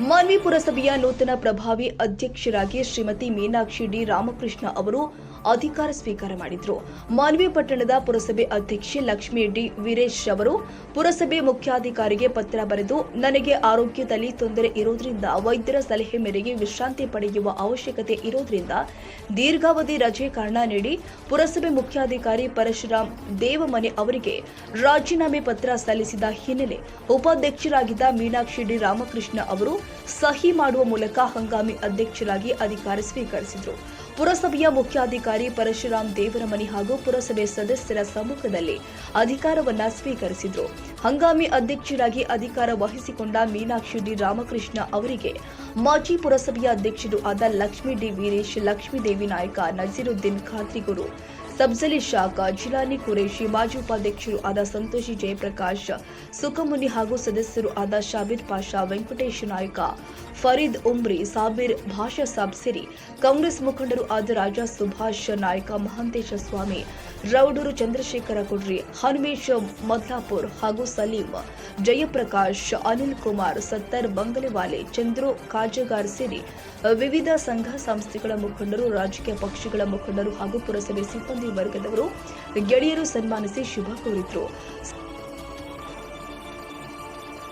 ಮಾನ್ವಿ ಪುರಸಭೆಯ ನೂತನ ಪ್ರಭಾವಿ ಅಧ್ಯಕ್ಷರಾಗಿ ಶ್ರೀಮತಿ ಮೀನಾಕ್ಷಿ ಡಿ ರಾಮಕೃಷ್ಣ ಅವರು ಅಧಿಕಾರ ಸ್ವೀಕಾರ ಮಾಡಿದ್ರು. ಮಾನ್ವಿ ಪಟ್ಟಣದ ಪುರಸಭೆ ಅಧ್ಯಕ್ಷೆ ಲಕ್ಷ್ಮೀ ಡಿ ವೀರೇಶ್ ಅವರು ಪುರಸಭೆ ಮುಖ್ಯಾಧಿಕಾರಿಗೆ ಪತ್ರ ಬರೆದು, ನನಗೆ ಆರೋಗ್ಯದಲ್ಲಿ ತೊಂದರೆ ಇರೋದ್ರಿಂದ ವೈದ್ಯರ ಸಲಹೆ ಮೇರೆಗೆ ವಿಶ್ರಾಂತಿ ಪಡೆಯುವ ಅವಶ್ಯಕತೆ ಇರೋದ್ರಿಂದ ದೀರ್ಘಾವಧಿ ರಜೆ ಕಾರಣ ನೀಡಿ ಪುರಸಭೆ ಮುಖ್ಯಾಧಿಕಾರಿ ಪರಶುರಾಮ್ ದೇವಮನೆ ಅವರಿಗೆ ರಾಜೀನಾಮೆ ಪತ್ರ ಸಲ್ಲಿಸಿದ ಹಿನ್ನೆಲೆ ಉಪಾಧ್ಯಕ್ಷರಾಗಿದ್ದ ಮೀನಾಕ್ಷಿ ಡಿ ರಾಮಕೃಷ್ಣ ಅವರು ಸಹಿ ಮಾಡುವ ಮೂಲಕ ಹಂಗಾಮಿ ಅಧ್ಯಕ್ಷರಾಗಿ ಅಧಿಕಾರ ಸ್ವೀಕರಿಸಿದರು. ಪುರಸಭೆಯ ಮುಖ್ಯಾಧಿಕಾರಿ ಪರಶುರಾಮ್ ದೇವರಮನಿ ಹಾಗೂ ಪುರಸಭೆ ಸದಸ್ಯರ ಸಮ್ಮುಖದಲ್ಲಿ ಅಧಿಕಾರವನ್ನ ಸ್ವೀಕರಿಸಿದ್ರು. ಹಂಗಾಮಿ ಅಧ್ಯಕ್ಷರಾಗಿ ಅಧಿಕಾರ ವಹಿಸಿಕೊಂಡ ಮೀನಾಕ್ಷಿ ಡಿ ರಾಮಕೃಷ್ಣ ಅವರಿಗೆ ಮಾಜಿ ಪುರಸಭೆಯ ಅಧ್ಯಕ್ಷರು ಆದ ಲಕ್ಷ್ಮೀ ಡಿ ವೀರೇಶ್, ಲಕ್ಷ್ಮೀದೇವಿ ನಾಯಕ, ನಜೀರುದ್ದೀನ್ ಖಾತ್ರಿಗುರು ಸಬ್ಜಲಿ ಶಾಖ, ಜಿಲಾನಿ ಕುರೇಶಿ ಮಾಜಿ ಉಪಾಧ್ಯಕ್ಷರು ಆದ ಸಂತೋಷಿ ಜಯಪ್ರಕಾಶ್, ಸುಖಮುನಿ ಹಾಗೂ ಸದಸ್ಯರು ಆದ ಶಾಬೀರ್ ಪಾಷಾ, ವೆಂಕಟೇಶ್ ನಾಯ್ಕ, ಫರೀದ್ ಉಮ್ರಿ, ಸಾಬೀರ್ ಭಾಷಾ ಸಾಬ್ ಸಿರಿ ಕಾಂಗ್ರೆಸ್ ಮುಖಂಡರು ಆದ ರಾಜಾ ಸುಭಾಷ್ ನಾಯ್ಕ, ಮಹಾಂತೇಶ ಸ್ವಾಮಿ, ರೌಡೂರು ಚಂದ್ರಶೇಖರ ಕುಡ್ರಿ, ಹನುಮೇಶ್ ಮದ್ಲಾಪುರ್ ಹಾಗೂ ಸಲೀಂ ಜಯಪ್ರಕಾಶ್, ಅನಿಲ್ ಕುಮಾರ್, ಸತ್ತರ್ ಬಂಗಲೆವಾಲೆ, ಚಂದ್ರು ಕಾಜಗಾರ್ ಸೇರಿ ವಿವಿಧ ಸಂಘ ಸಂಸ್ಥೆಗಳ ಮುಖಂಡರು, ರಾಜಕೀಯ ಪಕ್ಷಗಳ ಮುಖಂಡರು ಹಾಗೂ ಪುರಸಭೆ ಸಿಬ್ಬಂದಿ ವರ್ಗದವರು ಗೆಳೆಯರು ಸನ್ಮಾನಿಸಿ ಶುಭ ಕೋರಿದ್ರು.